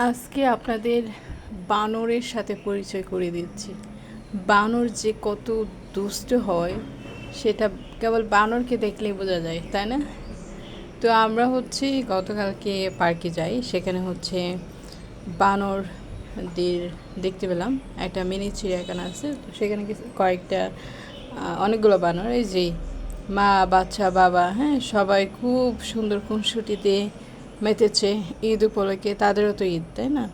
আজকে আপনাদের বানরের সাথে পরিচয় করে দিচ্ছি। বানর যে কত দুষ্ট হয়, সেটা কেবল বানরকে দেখলেই বোঝা যায়, তাই না? তো আমরা হচ্ছে গতকালকে পার্কে যাই, সেখানে হচ্ছে বানরদের দেখতে পেলাম। একটা মিনি চিড়িয়াখানা আছে, তো সেখানে কয়েকটা অনেকগুলো বানর। এই যে মা, বাচ্চা, বাবা হ্যাঁ সবাই খুব সুন্দর খুনসুটিতে মেতেছে ঈদ উপলক্ষে তাদেরও তো ঈদ তাই না?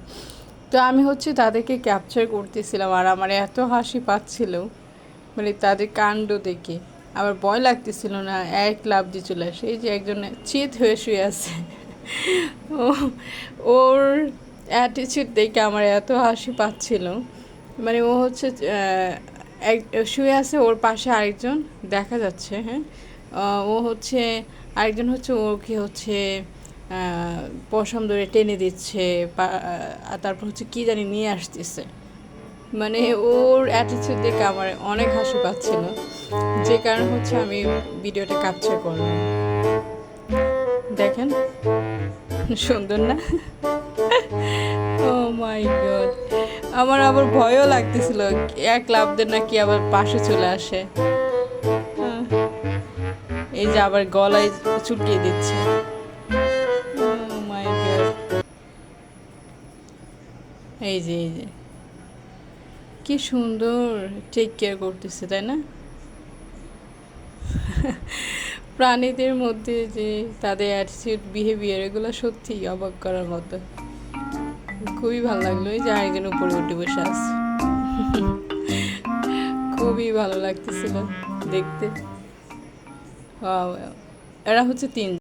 তো আমি হচ্ছে তাদেরকে ক্যাপচার করতেছিলাম আর আমার এত হাসি পাচ্ছিল মানে তাদের কাণ্ড দেখে। আবার ভয় লাগতেছিল না এক লাভ দিয়ে চলে আসে। এই যে একজন চিত হয়ে শুয়ে আছে ও ওর অ্যাটিচিউড দেখে আমার এত হাসি পাচ্ছিল। মানে ও হচ্ছে এক শুয়ে আছে ওর পাশে আরেকজন দেখা যাচ্ছে হ্যাঁ? ও হচ্ছে আরেকজন হচ্ছে ওকে হচ্ছে আহ, পশম ধরে টেনে দিচ্ছে আর তারপর হচ্ছে কি জানি নিয়ে আসতেছে। মানে ওর অ্যাটিচিউড দেখে আমার অনেক হাসি পাচ্ছিল। যে কারণে হচ্ছে আমি ভিডিওটা ক্যাপচার করলাম। দেখেন সুন্দর না? ও মাই গড আমার আবার ভয়ও লাগতেছিল এক লাভ দেন নাকি আবার পাশে চলে আসে। এই যে আবার গলায় চুলকিয়ে দিচ্ছে। এই যে এই যে। কি সুন্দর টেক কেয়ার করতেছে, তাই না? প্রাণীদের মধ্যে যে তাদের অ্যাটিটিউড বিহেভিয়ার এগুলো সত্যিই অবাক করার মতো। খুবই ভালো লাগল, এই যে আরেকজন উপরে উঠে বসে আছে। খুবই ভালো লাগতেছিল দেখতে। এরা হচ্ছে তিন